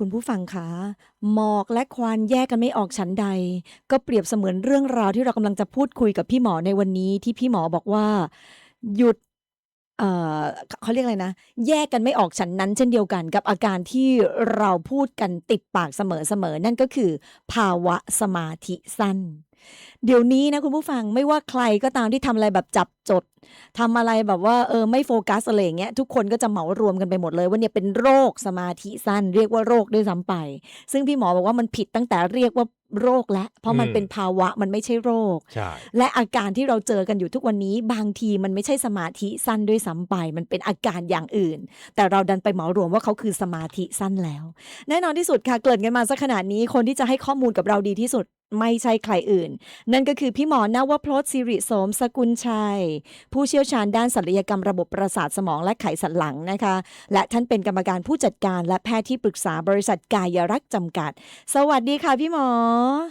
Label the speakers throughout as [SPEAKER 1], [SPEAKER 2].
[SPEAKER 1] คุณผู้ฟังคะ หมอกและควันแยกกันไม่ออกชั้นใด ก็เปรียบเสมือนเรื่องราวที่เรากำลังจะพูดคุยกับพี่หมอในวันนี้ที่พี่หมอบอกว่า หยุด เอ่อเขาเรียกอะไรนะ แยกกันไม่ออกฉันนั้น เช่นเดียวกันกับอาการที่เราพูดกันติดปากเสมอๆนั่นก็คือ ภาวะสมาธิสั้น เดี๋ยวนี้นะคุณผู้ฟังไม่ว่าใครก็ตามที่ทำอะไรแบบจับจดทำอะไรแบบว่าเออไม่โฟกัสอะไรอย่างเงี้ยทุกคนก็จะเหมารวมกันไปหมดเลย ว่าเนี่ยเป็นโรคสมาธิสั้น เรียกว่าโรคด้วยซ้ำไป ซึ่งพี่หมอบอกว่ามันผิดตั้งแต่เรียกว่าโรคแล้วเพราะมัน
[SPEAKER 2] อืม
[SPEAKER 1] เป็นภาวะมันไม่ใช่โรค
[SPEAKER 2] ใช่
[SPEAKER 1] และอาการที่เราเจอกันอยู่ทุกวันนี้ บางทีมันไม่ใช่สมาธิสั้นด้วยซ้ำไป มันเป็นอาการอย่างอื่น แต่เราดันไปเหมารวมว่าเขาคือสมาธิสั้นแล้ว แน่นอนที่สุดค่ะเกริ่นกันมาสักขนาดนี้คนที่จะให้ข้อมูลกับเราดีที่สุดไม่ใช่ใครอื่น นั่นก็คือพี่หมอนวพลสิริโสมสกุลชัยผู้เชี่ยวชาญด้านศัลยกรรมระบบประสาทสมองและไขสันหลังนะคะ และท่านเป็นกรรมการผู้จัดการและแพทย์ที่ปรึกษาบริษัทกายรักษ์จำกัด สวัสดีค่ะพี่หมอ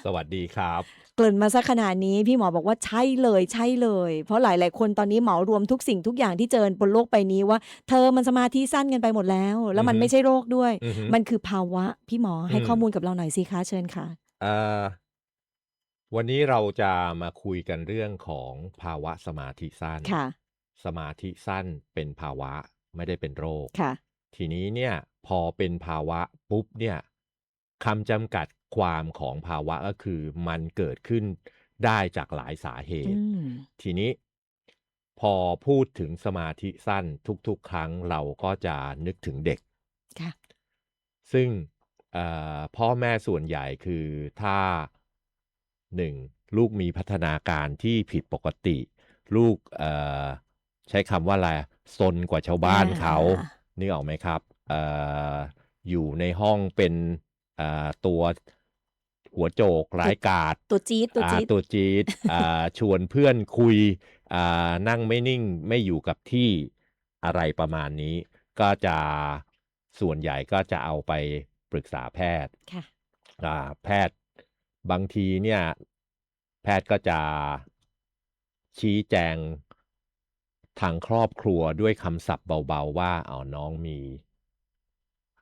[SPEAKER 2] สวัสดีครับ
[SPEAKER 1] เกริ่นมาสักขนาดนี้พี่หมอบอกว่าใช่เลยใช่เลย เพราะหลาย ๆ คนตอนนี้เหมารวมทุกสิ่งทุกอย่างที่เจอบนโลกใบนี้ว่า เธอมันสมาธิสั้นกันไปหมดแล้ว แล้วมัน
[SPEAKER 2] อือฮึ
[SPEAKER 1] ไม่ใช่โรคด้วย
[SPEAKER 2] อือฮึ
[SPEAKER 1] มันคือภาวะพี่หมอให้
[SPEAKER 2] อืม
[SPEAKER 1] ข้อมูลกับเราหน่อยสิคะเชิญค่ะ
[SPEAKER 2] เอ่อ วันนี้เราจะมาคุยกันเรื่องของภาวะสมาธิสั้น
[SPEAKER 1] ค่ะ
[SPEAKER 2] สมาธิสั้นเป็นภาวะไม่ได้เป็นโรค
[SPEAKER 1] ค่ะ
[SPEAKER 2] ทีนี้เนี่ยพอเป็นภาวะปุ๊บเนี่ยคำจำกัดความของภาวะก็คือมันเกิดขึ้นได้จากหลายสาเห
[SPEAKER 1] อื
[SPEAKER 2] ตุ
[SPEAKER 1] ม
[SPEAKER 2] ทีนี้พอพูดถึงสมาธิสั้นทุกๆ ครั้งเราก็จะนึกถึงเด็ก
[SPEAKER 1] ค่ะ
[SPEAKER 2] ซึ่งเอ่อพ่อแม่ส่วนใหญ่คือถ้า หนึ่งลูกมีพัฒนาการที่ผิดปกติ ลูกเอ่อใช้คำว่าอะไรซนกว่าชาวบ้าน
[SPEAKER 1] อ่า
[SPEAKER 2] เขานึกออกไหมครับเอ่ออยู่ในห้องเป็นเอ่อตัวหัวโจกร้ายกาจ
[SPEAKER 1] ตัวจี๊ดตัว
[SPEAKER 2] อ่า
[SPEAKER 1] จี๊ด
[SPEAKER 2] ตัวจี๊ดอ่าชวนเพื่อนคุยอ่านั่งไม่นิ่งไม่อยู่กับที่อะไรประมาณนี้ ก็จะส่วนใหญ่ก็จะเอาไปปรึกษาแพทย์
[SPEAKER 1] ค่ะ
[SPEAKER 2] อ่าแพทย์ บางทีเนี่ยแพทย์ก็จะชี้แจงทางครอบครัวด้วยคำศัพท์เบาๆว่าเอาน้องมี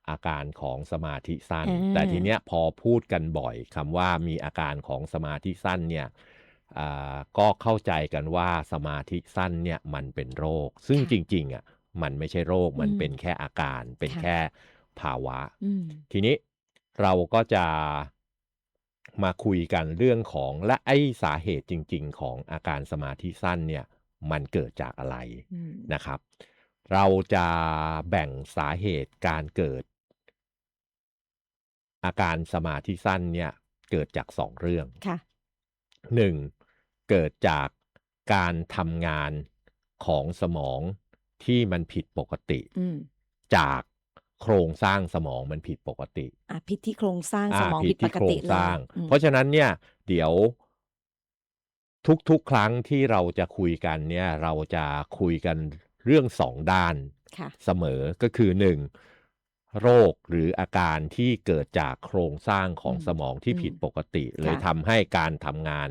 [SPEAKER 2] อาการของสมาธิสั้น
[SPEAKER 1] อ่า
[SPEAKER 2] แต่ทีเนี้ยพอพูดกันบ่อยคำว่ามีอาการของสมาธิสั้นเนี่ยอ่าก็เข้าใจกันว่าสมาธิสั้นเนี่ยมันเป็นโรค ซึ่งจริงๆอะมันไม่ใช่โรคมันเป็นแค่อาการ เป็นแค่ภาวะ
[SPEAKER 1] อืม
[SPEAKER 2] ทีนี้เราก็จะ มาคุยกันเรื่องของและไอ้สาเหตุจริง ๆ ของอาการสมาธิสั้นเนี่ยมันเกิดจากอะไร
[SPEAKER 1] อืม
[SPEAKER 2] นะครับ เราจะแบ่งสาเหตุการเกิด อาการสมาธิสั้นเนี่ยเกิดจากสองเรื่อง
[SPEAKER 1] ค่ะ
[SPEAKER 2] หนึ่งเกิดจากการทำงานของสมองที่มันผิดปกติ
[SPEAKER 1] อืม
[SPEAKER 2] จาก โครงสร้างสมองมันผิดปกติ
[SPEAKER 1] อะผิดที่โครงสร้างสมองาผิดป
[SPEAKER 2] ที่
[SPEAKER 1] ก
[SPEAKER 2] โคร
[SPEAKER 1] ติ
[SPEAKER 2] ง
[SPEAKER 1] เล
[SPEAKER 2] ส
[SPEAKER 1] ย
[SPEAKER 2] ร้าง
[SPEAKER 1] อืม
[SPEAKER 2] เพราะฉะนั้นเนี่ย เดี๋ยว ทุกๆ ครั้งที่เราจะคุยกันเนี่ย เราจะคุยกันเรื่องสองด้าน
[SPEAKER 1] ค่ะ
[SPEAKER 2] เสมอก็คือหนึ่งโรคหรืออาการที่เกิดจากโครงสร้างของ
[SPEAKER 1] อืม
[SPEAKER 2] สมองที่
[SPEAKER 1] อืม
[SPEAKER 2] ผิดปกติ เลย
[SPEAKER 1] ค่ะ
[SPEAKER 2] ทำให้การทำงาน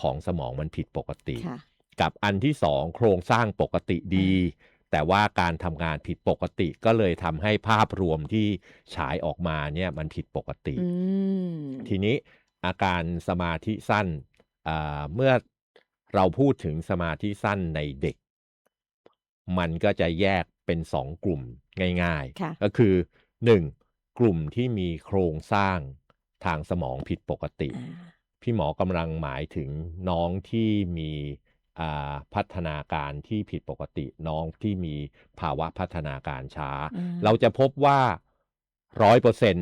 [SPEAKER 2] ของสมองมันผิดปกติ
[SPEAKER 1] ค่ะ
[SPEAKER 2] กับอันที่สองโครงสร้างปกติดี แต่ว่าการทำงานผิดปกติก็เลยทำให้ภาพรวมที่ฉายออกมาเนี่ยมันผิดปกติ
[SPEAKER 1] อืม
[SPEAKER 2] ทีนี้อาการสมาธิสั้นอ่าเมื่อเราพูดถึงสมาธิสั้นในเด็ก มันก็จะแยกเป็นสองกลุ่มง่าย
[SPEAKER 1] ค่ะ
[SPEAKER 2] ๆก็คือหนึ่งกลุ่มที่มีโครงสร้างทางสมองผิดปกติ
[SPEAKER 1] อ่า
[SPEAKER 2] พี่หมอกำลังหมายถึงน้องที่มีอ่า พัฒนาการที่ผิดปกติน้องที่มีภาวะพัฒนาการช้า
[SPEAKER 1] อ่า
[SPEAKER 2] เราจะพบว่าร้อยเปอร์เซ็น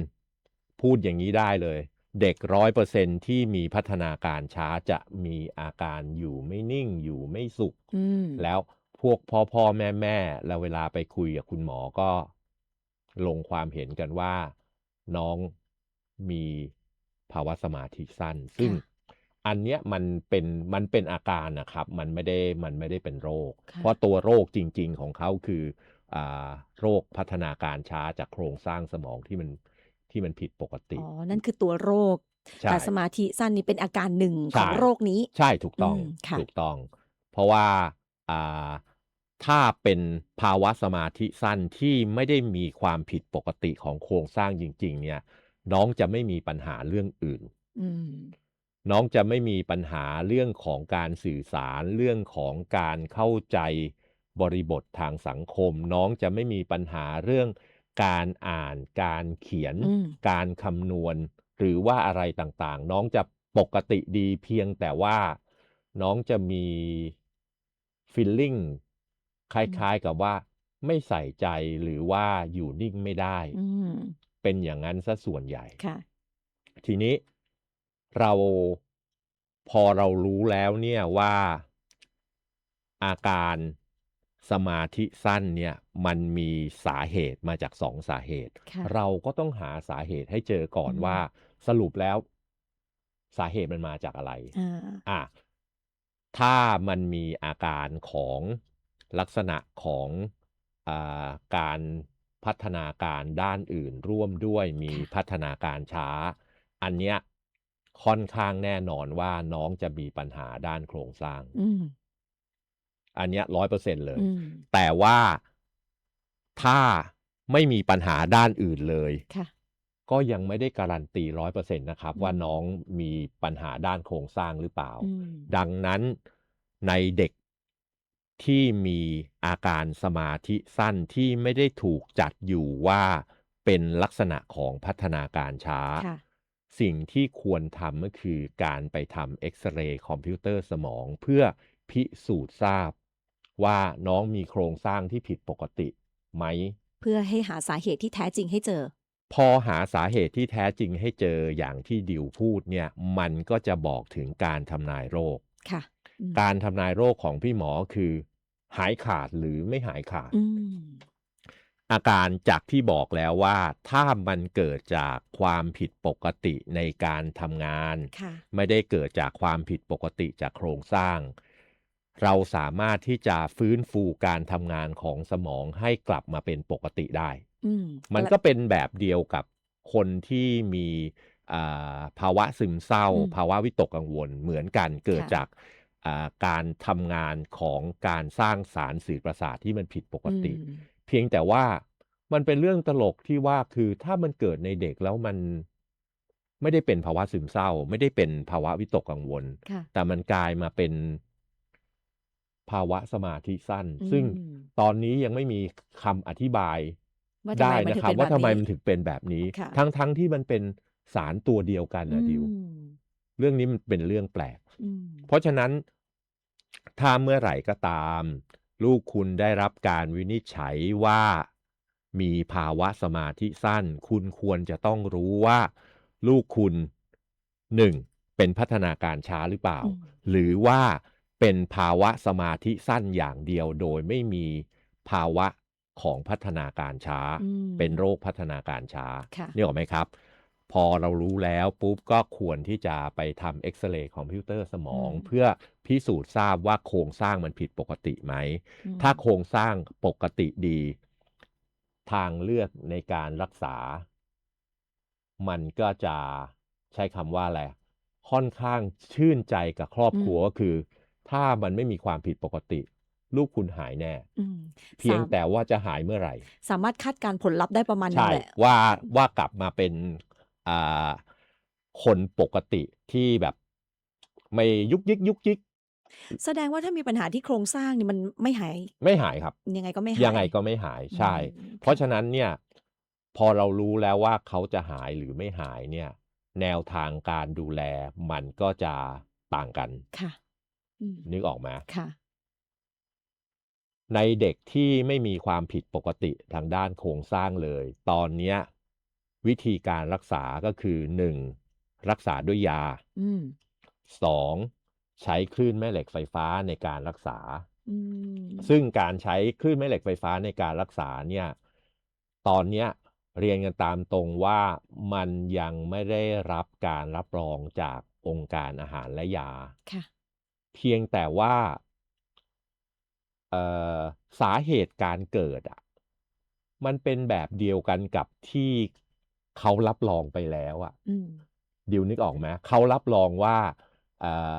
[SPEAKER 2] พูดอย่างนี้ได้เลย เด็กร้อยเปอร์เซ็นที่มีพัฒนาการช้าจะมีอาการอยู่ไม่นิ่งอยู่ไม่สุข
[SPEAKER 1] อืม
[SPEAKER 2] แล้วพวกพ่อพ่อแม่แม่แล้วเวลาไปคุยกับคุณหมอก็ลงความเห็นกันว่าน้องมีภาวะสมาธิสั้น ซึ่ง
[SPEAKER 1] ค่ะ
[SPEAKER 2] อันเนี้ยมันเป็นมันเป็นอาการนะครับ มันไม่ได้มันไม่ได้เป็นโรค
[SPEAKER 1] ค่ะ
[SPEAKER 2] เพราะตัวโรคจริง ๆ ของเขาคืออ่าโรคพัฒนาการช้าจากโครงสร้างสมองที่มันที่มันผิดปกติ
[SPEAKER 1] อ๋อ นั่นคือตัวโรค
[SPEAKER 2] ใช่
[SPEAKER 1] แต่สมาธิสั้นนี่เป็นอาการหนึ่ง
[SPEAKER 2] ใช่
[SPEAKER 1] ของโรคนี้
[SPEAKER 2] ใช่ถูกต้อง
[SPEAKER 1] อืมค่ะ
[SPEAKER 2] ถูกต้อง เพราะว่าอ่าถ้าเป็นภาวะสมาธิสั้นที่ไม่ได้มีความผิดปกติของโครงสร้างจริง ๆ เนี่ย น้องจะไม่มีปัญหาเรื่องอื่น
[SPEAKER 1] อืม
[SPEAKER 2] น้องจะไม่มีปัญหาเรื่องของการสื่อสารเรื่องของการเข้าใจบริบททางสังคม น้องจะไม่มีปัญหาเรื่องการอ่านการเขียน
[SPEAKER 1] อืม
[SPEAKER 2] การคำนวณ หรือว่าอะไรต่างๆ น้องจะปกติดีเพียงแต่ว่าน้องจะมี feeling ค
[SPEAKER 1] อืม
[SPEAKER 2] ล้ายๆกับว่า ไม่ใส่ใจหรือว่าอยู่นิ่งไม่ได้
[SPEAKER 1] อืม
[SPEAKER 2] เป็นอย่างนั้นซะส่วนใหญ่
[SPEAKER 1] ค่ะ
[SPEAKER 2] ทีนี้ เราพอเรารู้แล้วเนี่ยว่าอาการสมาธิสั้นเนี่ยมันมีสาเหตุมาจากสองสาเหตุ
[SPEAKER 1] ค่ะ
[SPEAKER 2] เราก็ต้องหาสาเหตุให้เจอก่อน
[SPEAKER 1] อืม
[SPEAKER 2] ว่า สรุปแล้ว สาเหตุมันมาจากอะไร
[SPEAKER 1] อ่า
[SPEAKER 2] อะถ้ามันมีอาการของลักษณะของอาการพัฒนาการด้านอื่นร่วมด้วยมี
[SPEAKER 1] ค่ะ
[SPEAKER 2] พัฒนาการช้า อันเนี้ย ค่อนข้างแน่นอนว่าน้องจะมีปัญหาด้านโครงสร้าง
[SPEAKER 1] อืม
[SPEAKER 2] อันเนี้ยร้อยเปอร์เซ็นเลย
[SPEAKER 1] อืม
[SPEAKER 2] แต่ว่าถ้าไม่มีปัญหาด้านอื่นเลย
[SPEAKER 1] ค่ะ
[SPEAKER 2] ก็ยังไม่ได้การันตีร้อยเปอร์เซ็นต์นะครับ
[SPEAKER 1] อืม
[SPEAKER 2] ว่าน้องมีปัญหาด้านโครงสร้างหรือเปล่า
[SPEAKER 1] อืม
[SPEAKER 2] ดังนั้นในเด็กที่มีอาการสมาธิสั้นที่ไม่ได้ถูกจัดอยู่ว่าเป็นลักษณะของพัฒนาการช้า
[SPEAKER 1] ค่ะ
[SPEAKER 2] สิ่งที่ควรทำก็คือการไปทำเอ็กซเรย์คอมพิวเตอร์สมองเพื่อพิสูจน์ทราบ ว่าน้องมีโครงสร้างที่ผิดปกติไหม
[SPEAKER 1] เพื่อให้หาสาเหตุที่แท้จริงให้เจอ
[SPEAKER 2] พอหาสาเหตุที่แท้จริงให้เจออย่างที่ดิวพูดเนี่ยมันก็จะบอกถึงการทำนายโรค
[SPEAKER 1] ค่ะอืม
[SPEAKER 2] การทำนายโรคของพี่หมอคือ หายขาดหรือไม่หายขาด
[SPEAKER 1] อืม
[SPEAKER 2] อาการจากที่บอกแล้วว่าถ้ามันเกิดจากความผิดปกติในการทำงาน
[SPEAKER 1] ค่ะ
[SPEAKER 2] ไม่ได้เกิดจากความผิดปกติจากโครงสร้าง เราสามารถที่จะฟื้นฟูการทำงานของสมองให้กลับมาเป็นปกติได้
[SPEAKER 1] อืม
[SPEAKER 2] มันก็เป็นแบบเดียวกับคนที่มีอ่าภาวะซึมเศร้า
[SPEAKER 1] อืม
[SPEAKER 2] ภาวะวิตกกังวลเหมือนกันเกิด
[SPEAKER 1] ค่ะ
[SPEAKER 2] จากอ่าการทำงานของการสร้างสารสื่อประสาทที่มันผิดปกติ
[SPEAKER 1] อืม
[SPEAKER 2] เพียงแต่ว่ามันเป็นเรื่องตลกที่ว่าคือถ้ามันเกิดในเด็กแล้วมันไม่ได้เป็นภาวะซึมเศร้า ไม่ได้เป็นภาวะวิตกกังวล
[SPEAKER 1] ค่ะ
[SPEAKER 2] แต่มันกลายมาเป็นภาวะสมาธิสั้น
[SPEAKER 1] อืม
[SPEAKER 2] ซึ่งตอนนี้ยังไม่มีคำอธิบาย
[SPEAKER 1] ว่าทำ
[SPEAKER 2] ได้
[SPEAKER 1] ไมมัน
[SPEAKER 2] นะ
[SPEAKER 1] ถึง
[SPEAKER 2] ครับ
[SPEAKER 1] เป็น
[SPEAKER 2] ว่า
[SPEAKER 1] แบบ
[SPEAKER 2] ทำไม
[SPEAKER 1] นี้
[SPEAKER 2] มันถึงเป็นแบบนี้
[SPEAKER 1] ค่ะ
[SPEAKER 2] ทั้งทั้งที่มันเป็นสารตัวเดียวกันนะดิว
[SPEAKER 1] อืม
[SPEAKER 2] เรื่องนี้มันเป็นเรื่องแปลก
[SPEAKER 1] อืม
[SPEAKER 2] เพราะฉะนั้นถ้าเมื่อไหร่ก็ตาม ลูกคุณได้รับการวินิจฉัยว่า มีภาวะสมาธิสั้น คุณควรจะต้องรู้ว่า ลูกคุณหนึ่งเป็นพัฒนาการช้าหรือเปล่า
[SPEAKER 1] อืม
[SPEAKER 2] หรือว่าเป็นภาวะสมาธิสั้นอย่างเดียวโดยไม่มีภาวะของพัฒนาการช้า
[SPEAKER 1] อืม
[SPEAKER 2] เป็นโรคพัฒนาการช้า
[SPEAKER 1] ค่ะ
[SPEAKER 2] นี่ออกไหมครับ พอเรารู้แล้วปุ๊บก็ควรที่จะไปทำเอ็กซเรย์คอมพิวเตอร์สมอง
[SPEAKER 1] อืม
[SPEAKER 2] เพื่อพิสูจน์ทราบว่าโครงสร้างมันผิดปกติไหม
[SPEAKER 1] อืม
[SPEAKER 2] ถ้าโครงสร้างปกติดี ทางเลือกในการรักษา มันก็จะใช้คำว่าอะไรค่อนข้างชื่นใจกับครอบครัวก็คือ ถ้ามันไม่มีความผิดปกติลูกคุณหายแน่
[SPEAKER 1] อืม
[SPEAKER 2] เพียง
[SPEAKER 1] สาม
[SPEAKER 2] แต่ว่าจะหายเมื่อไหร่
[SPEAKER 1] สามารถคาดการณ์ผลลัพธ์ได้ประมาณนึง
[SPEAKER 2] ใช่
[SPEAKER 1] แหละ
[SPEAKER 2] ว่าว่ากลับมาเป็น อ่าคนปกติที่แบบไม่ยุกยิกยุกยิก
[SPEAKER 1] แสดงว่าถ้ามีปัญหาที่โครงสร้างนี่มันไม่หาย
[SPEAKER 2] ไม่หายครับ
[SPEAKER 1] ยังไงก็ไม่หาย
[SPEAKER 2] ยังไงก็ไม่หายใช่
[SPEAKER 1] อืม
[SPEAKER 2] เพราะฉะนั้นเนี่ยพอเรารู้แล้วว่าเขาจะหายหรือไม่หายเนี่ย แนวทางการดูแลมันก็จะต่างกัน
[SPEAKER 1] ค่ะอืม
[SPEAKER 2] นึกออกไหม
[SPEAKER 1] ค่ะ
[SPEAKER 2] ในเด็กที่ไม่มีความผิดปกติทางด้านโครงสร้างเลย ตอนเนี้ย วิธีการรักษาก็คือหนึ่งรักษาด้วยยา
[SPEAKER 1] อืม
[SPEAKER 2] สองใช้คลื่นแม่เหล็กไฟฟ้าในการรักษา
[SPEAKER 1] อืม
[SPEAKER 2] ซึ่งการใช้คลื่นแม่เหล็กไฟฟ้าในการรักษาเนี่ย ตอนเนี้ยเรียนกันตามตรงว่ามันยังไม่ได้รับการรับรองจากองค์การอาหารและยา
[SPEAKER 1] ค่ะ
[SPEAKER 2] เพียงแต่ว่าเอ่อสาเหตุการเกิดอะ มันเป็นแบบเดียวกันกับที่ เขารับรองไปแล้วอะ
[SPEAKER 1] อืม
[SPEAKER 2] ดิวนึกออกไหมเขารับรองว่าเอ่อ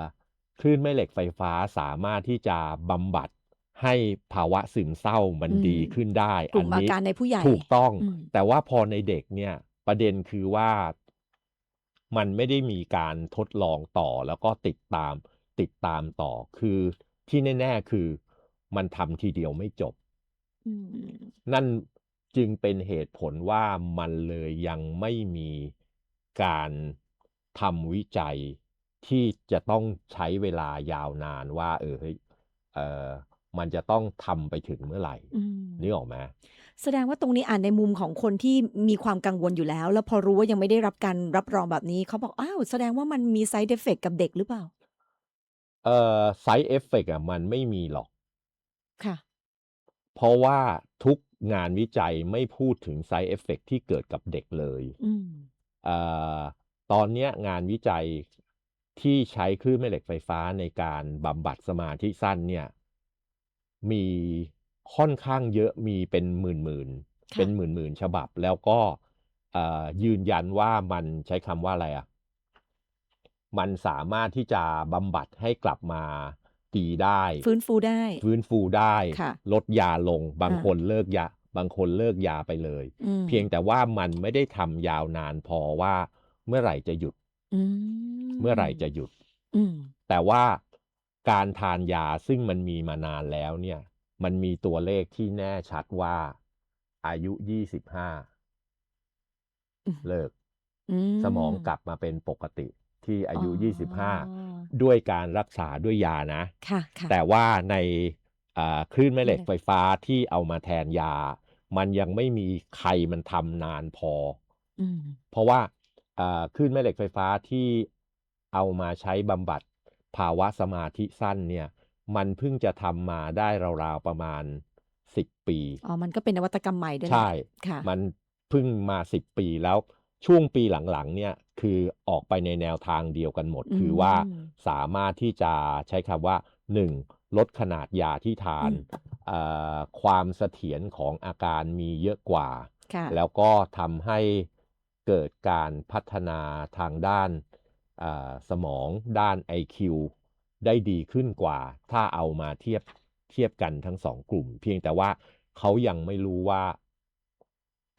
[SPEAKER 2] คลื่นแม่เหล็กไฟฟ้าสามารถที่จะบำบัดให้ภาวะซึมเศร้ามัน
[SPEAKER 1] อืม
[SPEAKER 2] ดีขึ้นได้
[SPEAKER 1] กลุ่ม
[SPEAKER 2] อัน
[SPEAKER 1] อา
[SPEAKER 2] นี้
[SPEAKER 1] การในผู้ใหญ่
[SPEAKER 2] ถูกต้อง
[SPEAKER 1] อืม
[SPEAKER 2] แต่ว่าพอในเด็กเนี่ย ประเด็นคือว่ามันไม่ได้มีการทดลองต่อแล้วก็ติดตามติดตามต่อคือที่แน่ ๆ คือมันทำทีเดียวไม่จบ
[SPEAKER 1] อืม
[SPEAKER 2] นั่น จึงเป็นเหตุผลว่ามันเลยยังไม่มีการทำวิจัยที่จะต้องใช้เวลายาวนานว่า เออเฮ้ยเออมันจะต้องทำไปถึงเมื่อไหร่
[SPEAKER 1] อืม
[SPEAKER 2] นึกออกไหม
[SPEAKER 1] แสดงว่าตรงนี้อ่านในมุมของคนที่มีความกังวลอยู่แล้ว แล้วพอรู้ว่ายังไม่ได้รับการรับรองแบบนี้ เขาบอกอ้าวแสดงว่ามันมี side effect กับเด็กหรือเปล่า
[SPEAKER 2] เอ่อ side effect อะมันไม่มีหรอก
[SPEAKER 1] ค่ะ
[SPEAKER 2] เพราะว่าทุก งานวิจัยไม่พูดถึง side effect ที่เกิดกับเด็กเลย
[SPEAKER 1] อืม
[SPEAKER 2] เอ่อตอนเนี้ยงานวิจัยที่ใช้คลื่นแม่เหล็กไฟฟ้าในการบำบัดสมาธิสั้นเนี่ย มีค่อนข้างเยอะมีเป็นหมื่นหมื่นๆ
[SPEAKER 1] ค่ะ
[SPEAKER 2] เป็นหมื่นหมื่นๆฉบับ แล้วก็เอ่อยืนยันว่ามันใช้คำว่าอะไรอะ มันสามารถที่จะบำบัดให้กลับมา ดีได้
[SPEAKER 1] ฟื้นฟูได้
[SPEAKER 2] ฟื้นฟูได้
[SPEAKER 1] ค่ะ
[SPEAKER 2] ลดยาลง บาง
[SPEAKER 1] อ่า
[SPEAKER 2] คนเลิกยา บางคนเลิกยาไปเลย
[SPEAKER 1] อืม
[SPEAKER 2] เพียงแต่ว่ามันไม่ได้ทำยาวนานพอว่าเมื่อไหร่จะหยุด
[SPEAKER 1] อืม
[SPEAKER 2] เมื่อไหร่จะหยุด
[SPEAKER 1] อืม
[SPEAKER 2] แต่ว่าการทานยาซึ่งมันมีมานานแล้วเนี่ย มันมีตัวเลขที่แน่ชัดว่า อายุ
[SPEAKER 1] อืม
[SPEAKER 2] 25เลิก
[SPEAKER 1] อืม
[SPEAKER 2] สมองกลับมาเป็นปกติที่อายุ
[SPEAKER 1] อ๋อ
[SPEAKER 2] 25 ด้วยการรักษาด้วยยานะ
[SPEAKER 1] ค่ะค่ะ
[SPEAKER 2] แต่ว่าในอ่าคลื่นแม่เหล็ก
[SPEAKER 1] แม่เหล็ก
[SPEAKER 2] ไฟฟ้าที่เอามาแทนยา มันยังไม่มีใครมันทำนานพอ
[SPEAKER 1] อืม
[SPEAKER 2] เพราะว่าอ่าคลื่นแม่เหล็กไฟฟ้าที่เอามาใช้บำบัดภาวะสมาธิสั้นเนี่ย มันเพิ่งจะทำมาได้ราวๆประมาณ10ปี
[SPEAKER 1] อ๋อ มันก็เป็นนวัตกรรมใหม่ด้วยแหละ
[SPEAKER 2] ใช่
[SPEAKER 1] ค่ะ
[SPEAKER 2] มันเพิ่งมา10ปีแล้ว ช่วงปีหลังๆเนี่ยคือออกไปในแนวทางเดียวกันหมด
[SPEAKER 1] อืม
[SPEAKER 2] คือว่าสามารถที่จะใช้คำว่า 1. ลดขนาดยาที่ทาน
[SPEAKER 1] อืม
[SPEAKER 2] เอ่อความเสถียรของอาการมีเยอะกว่า
[SPEAKER 1] ค่ะ
[SPEAKER 2] แล้วก็ทำให้เกิดการพัฒนาทางด้านเอ่อสมองด้าน IQ ได้ดีขึ้นกว่า ถ้าเอามาเทียบเทียบกันทั้งสองกลุ่ม เพียงแต่ว่าเขายังไม่รู้ว่า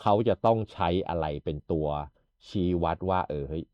[SPEAKER 2] เขาจะต้องใช้อะไรเป็นตัวชี้วัดว่า เออเฮ้ย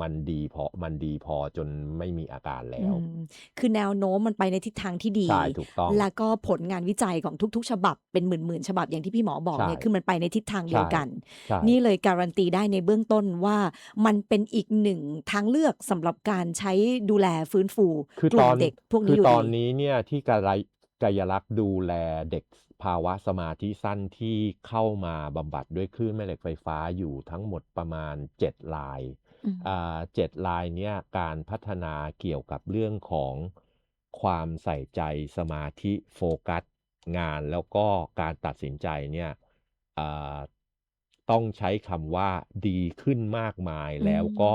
[SPEAKER 2] มันดีพอมันดีพอจนไม่มีอาการแล้ว
[SPEAKER 1] อืมคือแนวโน้มมันไปในทิศทางที่ดี
[SPEAKER 2] ใช่ถูกต้อง
[SPEAKER 1] แล้วก็ผลงานวิจัยของทุก ๆ ฉบับเป็นหมื่นๆฉบับอย่างที่พี่หมอบอก
[SPEAKER 2] ใช่
[SPEAKER 1] เนี่ยคือมันไปในทิศทางเดียวกัน
[SPEAKER 2] ใช่
[SPEAKER 1] นี่เลยการันตีได้ในเบื้องต้นว่ามันเป็นอีกหนึ่งทางเลือกสำหรับการใช้ดูแลฟื้นฟู
[SPEAKER 2] คือกต
[SPEAKER 1] ลุ่
[SPEAKER 2] อ
[SPEAKER 1] ม
[SPEAKER 2] น
[SPEAKER 1] เด็กพวก
[SPEAKER 2] คื
[SPEAKER 1] นี้
[SPEAKER 2] อ
[SPEAKER 1] อยู่
[SPEAKER 2] ตอน
[SPEAKER 1] ดี
[SPEAKER 2] นี้เนี่ยที่กายกายรักษ์ดูแลเด็ก ภาวะสมาธิสั้นที่เข้ามาบำบัดด้วยคลื่นแม่เหล็กไฟฟ้าอยู่ทั้งหมดประมาณ 7 ลาย
[SPEAKER 1] อืม
[SPEAKER 2] อ่าเจ็ดลายเนี่ยการพัฒนาเกี่ยวกับเรื่องของความใส่ใจสมาธิโฟกัสงานแล้วก็การตัดสินใจเนี่ยอ่าต้องใช้คำว่าดีขึ้นมากมาย
[SPEAKER 1] อืม
[SPEAKER 2] แล้วก็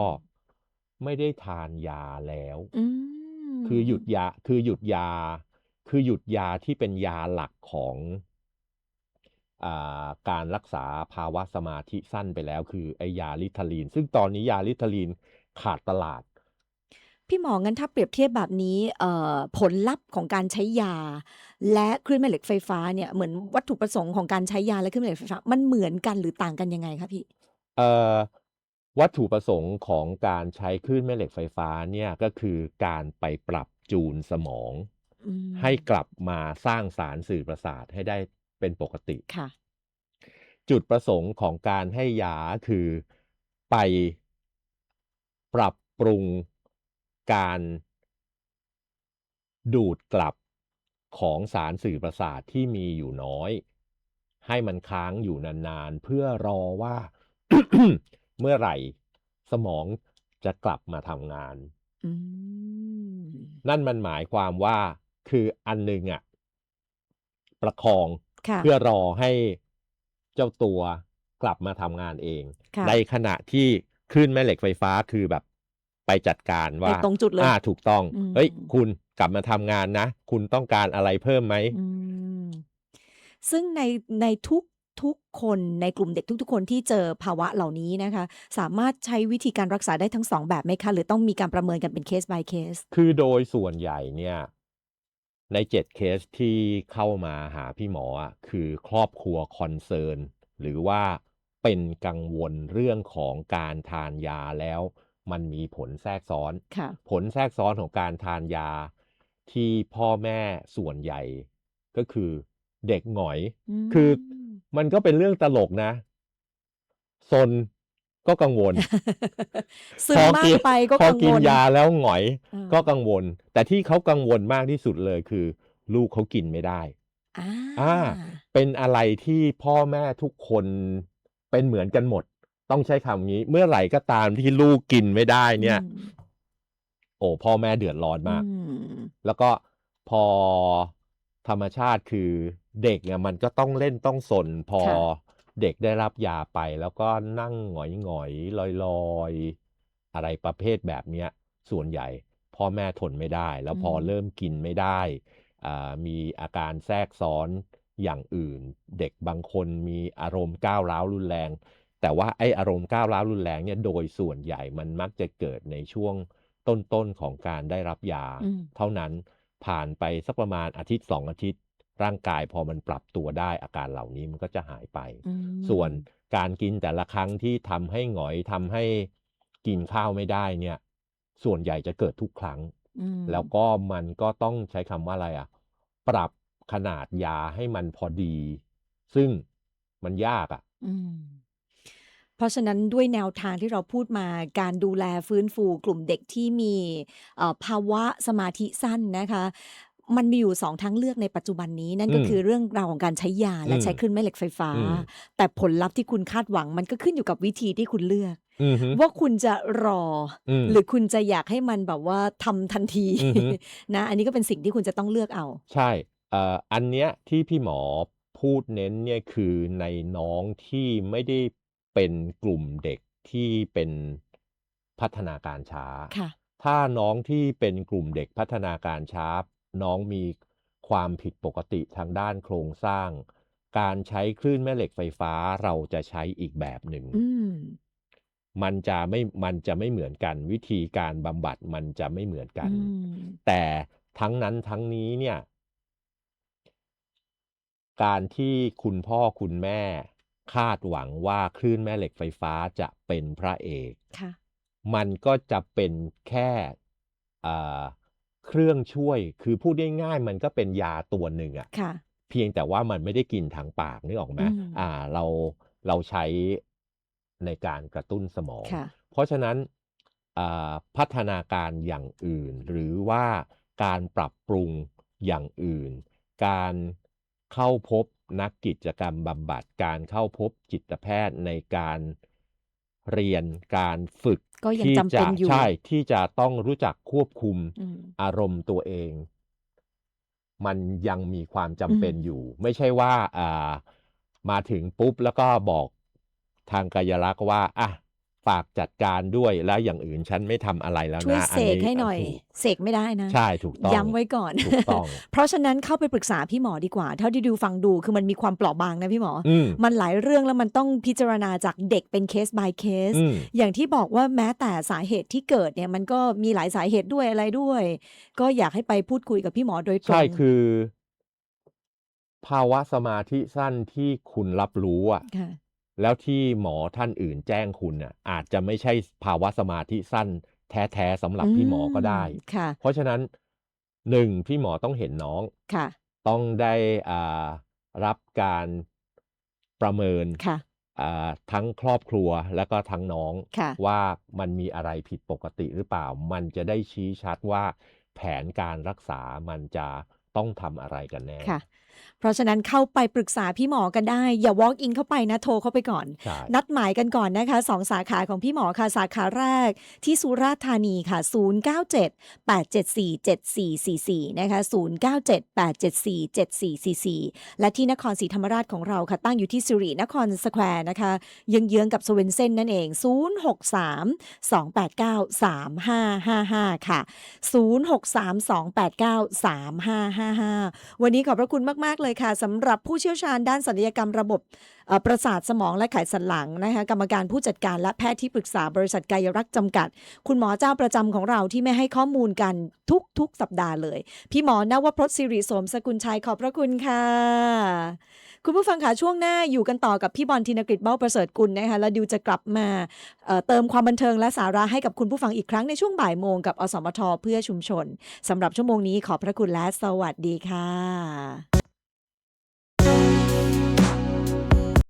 [SPEAKER 2] ไม่ได้ทานยาแล้ว
[SPEAKER 1] อืม
[SPEAKER 2] คือหยุดยาคือหยุดยา คือหยุดยาที่เป็นยาหลักของอ่าการรักษาภาวะสมาธิสั้นไปแล้ว คือไอยาลิทาลีน ซึ่งตอนนี้ยาลิทาลีนขาดตลาด
[SPEAKER 1] พี่หมองั้นถ้าเปรียบเทียบแบบนี้เอ่อผลลัพธ์ของการใช้ยา และคลื่นแม่เหล็กไฟฟ้าเนี่ยเหมือนวัตถุประสงค์ของการใช้ยาและคลื่นแม่เหล็กไฟฟ้ามันเหมือนกันหรือต่างกันยังไงคะพี่
[SPEAKER 2] เอ่อวัตถุประสงค์ของการใช้คลื่นแม่เหล็กไฟฟ้าเนี่ยก็คือการไปปรับจูนสมอง
[SPEAKER 1] อืม
[SPEAKER 2] ให้กลับมาสร้างสารสื่อประสาทให้ได้เป็นปกติ
[SPEAKER 1] ค่ะ
[SPEAKER 2] จุดประสงค์ของการให้ยาคือไปปรับปรุงการดูดกลับของสารสื่อประสาทที่มีอยู่น้อย ให้มันค้างอยู่นานๆ เพื่อรอว่า เมื่อไหร่สมองจะกลับมาทำงาน
[SPEAKER 1] อืม
[SPEAKER 2] นั่นมันหมายความว่า คืออันหนึ่งอะประคอง
[SPEAKER 1] ค่ะ
[SPEAKER 2] เพื่อรอให้เจ้าตัวกลับมาทำงานเอง
[SPEAKER 1] ค่ะ
[SPEAKER 2] ในขณะที่คลื่นแม่เหล็กไฟฟ้าคือแบบไปจัดการ
[SPEAKER 1] ไป
[SPEAKER 2] ว่า
[SPEAKER 1] ตรงจุดเลย
[SPEAKER 2] อ่าถูกต้อง
[SPEAKER 1] อืม
[SPEAKER 2] เฮ้ย คุณกลับมาทำงานนะ คุณต้องการอะไรเพิ่มไหม
[SPEAKER 1] อืมซึ่งในในทุกทุกคนในกลุ่มเด็กทุก ๆ คนที่เจอภาวะเหล่านี้นะคะ สามารถใช้วิธีการรักษาได้ทั้งสองแบบไหมคะ หรือต้องมีการประเมินกันเป็นเคส by เคส
[SPEAKER 2] คือโดยส่วนใหญ่เนี่ย ในเจ็ดเคสที่เข้ามาหาพี่หมออะคือครอบครัวคอนเซิร์นหรือว่าเป็นกังวลเรื่องของการทานยาแล้วมันมีผลแทรกซ้อน
[SPEAKER 1] ค่ะ
[SPEAKER 2] ผลแทรกซ้อนของการทานยาที่พ่อแม่ส่วนใหญ่ ก็คือเด็กหงอย
[SPEAKER 1] อื
[SPEAKER 2] คือ
[SPEAKER 1] ม
[SPEAKER 2] มันก็เป็นเรื่องตลกนะ ซน ก็กังวล
[SPEAKER 1] ซึ
[SPEAKER 2] พ
[SPEAKER 1] ม
[SPEAKER 2] อ
[SPEAKER 1] มา
[SPEAKER 2] กิ
[SPEAKER 1] ก
[SPEAKER 2] น
[SPEAKER 1] ไปก็
[SPEAKER 2] พอ
[SPEAKER 1] กัง
[SPEAKER 2] กิ
[SPEAKER 1] วนล
[SPEAKER 2] ยาแล้วหงอย
[SPEAKER 1] เออ
[SPEAKER 2] ก็กังวล แต่ที่เขากังวลมากที่สุดเลยคือ ลูกเขากินไม่ได้
[SPEAKER 1] อ่า
[SPEAKER 2] อ่าเป็นอะไรที่พ่อแม่ทุกคนเป็นเหมือนกันหมด ต้องใช้คำนี้ เมื่อไหร่ก็ตามที่ลูกกินไม่ได้เนี่ย
[SPEAKER 1] อืม
[SPEAKER 2] โอ้พ่อแม่เดือดร้อนมาก
[SPEAKER 1] อืม
[SPEAKER 2] แล้วก็พอธรรมชาติคือเด็กเนี่ยมันก็ต้องเล่นต้องสนพอ
[SPEAKER 1] ค่ะ
[SPEAKER 2] เด็กได้รับยาไปแล้วก็นั่งหงอยหงอยลอยลอยๆอะไรประเภทแบบเนี้ยส่วนใหญ่พ่อแม่ทนไม่ได้ แล้วพอ
[SPEAKER 1] อืม
[SPEAKER 2] เริ่มกินไม่ได้อ่ามีอาการแทรกซ้อนอย่างอื่น เด็กบางคนมีอารมณ์ก้าวร้าวรุนแรง แต่ว่าไอ้อารมณ์ก้าวร้าวรุนแรงเนี่ยโดยส่วนใหญ่มันมักจะเกิดในช่วงต้นๆของการได้รับยา
[SPEAKER 1] อืม
[SPEAKER 2] เท่านั้นผ่านไปสักประมาณอาทิตย์สองอาทิตย์ ร่างกายพอมันปรับตัวได้อาการเหล่านี้มันก็จะหายไป
[SPEAKER 1] อืม
[SPEAKER 2] ส่วนการกินแต่ละครั้งที่ทำให้หงอยทำให้กินข้าวไม่ได้เนี่ย ส่วนใหญ่จะเกิดทุกครั้ง
[SPEAKER 1] อืม
[SPEAKER 2] แล้วก็มันก็ต้องใช้คำว่าอะไรอะ ปรับขนาดยาให้มันพอดี ซึ่งมันยากอะ
[SPEAKER 1] อืมเพราะฉะนั้นด้วยแนวทางที่เราพูดมาการดูแลฟื้นฟูกลุ่มเด็กที่มีเอ่อภาวะสมาธิสั้นนะคะ มันมีอยู่สองทางเลือกในปัจจุบันนี้ นั่นก็
[SPEAKER 2] อืม
[SPEAKER 1] คือเรื่องราวของการใช้ยาและ
[SPEAKER 2] อืม
[SPEAKER 1] ใช้คลื่นแม่เหล็กไฟฟ้า
[SPEAKER 2] อืม
[SPEAKER 1] แต่ผลลัพธ์ที่คุณคาดหวังมันก็ขึ้นอยู่กับวิธีที่คุณเลือก
[SPEAKER 2] อือฮึ
[SPEAKER 1] ว่าคุณจะรออ
[SPEAKER 2] ม
[SPEAKER 1] หรือคุณจะอยากให้มันแบบว่าทำทันที
[SPEAKER 2] อือฮึ
[SPEAKER 1] นะ อันนี้ก็เป็นสิ่งที่คุณจะต้องเลือกเอา
[SPEAKER 2] ใช่เอ่ออันเนี้ยที่พี่หมอพูดเน้นเนี่ยคือในน้องที่ไม่ได้เป็นกลุ่มเด็กที่เป็นพัฒนาการช้า
[SPEAKER 1] ค่ะ
[SPEAKER 2] ถ้าน้องที่เป็นกลุ่มเด็กพัฒนาการช้า น้องมีความผิดปกติทางด้านโครงสร้าง การใช้คลื่นแม่เหล็กไฟฟ้าเราจะใช้อีกแบบหนึ่ง
[SPEAKER 1] อืม
[SPEAKER 2] มันจะไม่ มันจะไม่เหมือนกัน วิธีการบำบัดมันจะไม่เหมือนกัน
[SPEAKER 1] อืม
[SPEAKER 2] แต่ทั้งนั้นทั้งนี้เนี่ย การที่คุณพ่อคุณแม่คาดหวังว่าคลื่นแม่เหล็กไฟฟ้าจะเป็นพระเอก
[SPEAKER 1] ค่ะ
[SPEAKER 2] มันก็จะเป็นแค่อ่า เครื่องช่วย คือพูดง่ายๆมันก็เป็นยาตัวหนึ่งอะ
[SPEAKER 1] ค่ะ
[SPEAKER 2] เพียงแต่ว่ามันไม่ได้กินทางปากนึกออกไหม
[SPEAKER 1] อืม
[SPEAKER 2] อ่า เราเราใช้ในการกระตุ้นสมอง
[SPEAKER 1] ค่ะ
[SPEAKER 2] เพราะฉะนั้นอ่าพัฒนาการอย่างอื่น หรือว่าการปรับปรุงอย่างอื่น การเข้าพบนักกิจกรรมบำบัด การเข้าพบจิตแพทย์ในการ เรียนการฝึก
[SPEAKER 1] ก็ยัง
[SPEAKER 2] ที่
[SPEAKER 1] จำเป็น
[SPEAKER 2] จะ
[SPEAKER 1] อยู่
[SPEAKER 2] ใช่ที่จะต้องรู้จักควบคุม
[SPEAKER 1] อืม
[SPEAKER 2] อารมณ์ตัวเอง มันยังมีความจำเป็น
[SPEAKER 1] อืม
[SPEAKER 2] อยู่ ไม่ใช่ว่าอ่ามาถึงปุ๊บแล้วก็บอกทางกายรักษณ์ว่าอะ ฝากจัดการด้วยแล้วอย่างอื่นฉันไม่ทำอะไรแล้ว
[SPEAKER 1] ช่วย
[SPEAKER 2] นะ
[SPEAKER 1] เสกให้หน่อย
[SPEAKER 2] ถูก
[SPEAKER 1] เสกไม่ได้นะ
[SPEAKER 2] ใช่ถูกต้อง
[SPEAKER 1] ย้ำไว้ก่อน
[SPEAKER 2] ถูกต้อง
[SPEAKER 1] เพราะฉะนั้นเข้าไปปรึกษาพี่หมอดีกว่า เท่าที่ดูฟังดูคือมันมีความเปราะบางนะพี่หมออ
[SPEAKER 2] อืม
[SPEAKER 1] มันหลายเรื่องแล้วมันต้องพิจารณาจากเด็กเป็นเคส by เคส
[SPEAKER 2] อืม
[SPEAKER 1] อย่างที่บอกว่าแม้แต่สาเหตุที่เกิดเนี่ยมันก็มีหลายสาเหตุด้วยอะไรด้วย ก็อยากให้ไปพูดคุยกับพี่หมอโดยตรง
[SPEAKER 2] ใช่คือ ภาวะสมาธิสั้นที่คุณรับรู้อะ
[SPEAKER 1] ค่ะ
[SPEAKER 2] แล้วที่หมอท่านอื่นแจ้งคุณน่ะอาจจะไม่ใช่ภาวะสมาธิสั้น แท้ๆสำหรับพี่หมอก็ได้
[SPEAKER 1] ค่ะ
[SPEAKER 2] เพราะฉะนั้นหนึ่งพี่หมอต้องเห็นน้อง
[SPEAKER 1] ค่ะ
[SPEAKER 2] ต้องได้อ่ารับการประเมิน
[SPEAKER 1] ค่ะ
[SPEAKER 2] อ่าทั้งครอบครัวแล้วก็ทั้งน้อง
[SPEAKER 1] ค่ะ
[SPEAKER 2] ว่ามันมีอะไรผิดปกติหรือเปล่า มันจะได้ชี้ชัดว่าแผนการรักษามันจะต้องทำอะไรกันแน่
[SPEAKER 1] ค่ะ เพราะฉะนั้นเข้าไปปรึกษาพี่หมอกันได้ อย่า walk in เข้าไปนะโทรเข้าไปก่อน
[SPEAKER 2] ใช่
[SPEAKER 1] นัดหมายกันก่อนนะคะสองสาขาของพี่หมอค่ะ สาขาแรกที่สุราษฎร์ธานีค่ะ 097 874 7444 นะคะ 097 874 7444 และที่นครศรีธรรมราชของเราค่ะ ตั้งอยู่ที่สิรินครสแควร์นะคะเยื้องๆกับสเวนเซนนั่นเอง 063 289 3555 ค่ะ 063 289 3555 วันนี้ขอบพระคุณมากๆเลยค่ะสำหรับผู้เชี่ยวชาญด้านศัลยกรรมระบบประสาทสมองและไขสันหลังนะคะกรรมการผู้จัดการและแพทย์ที่ปรึกษาบริษัทกายรักจำกัด คุณหมอเจ้าประจำของเราที่ไม่ให้ข้อมูลกันทุกๆสัปดาห์เลย พี่หมอนวพจน์สิริสมสกุลชัยขอบพระคุณค่ะ คุณผู้ฟังคะช่วงหน้าอยู่กันต่อกับพี่บอลธินกฤษเบ้าประเสริฐกุลนะคะแล้วดิวจะกลับมาเเติมความบันเทิงและสาระให้กับคุณผู้ฟังอีกครั้งในช่วงบ่ายโมงกับอสมทเพื่อชุมชนสำหรับชั่วโมงนี้ขอบพระคุณและสวัสดีค่ะ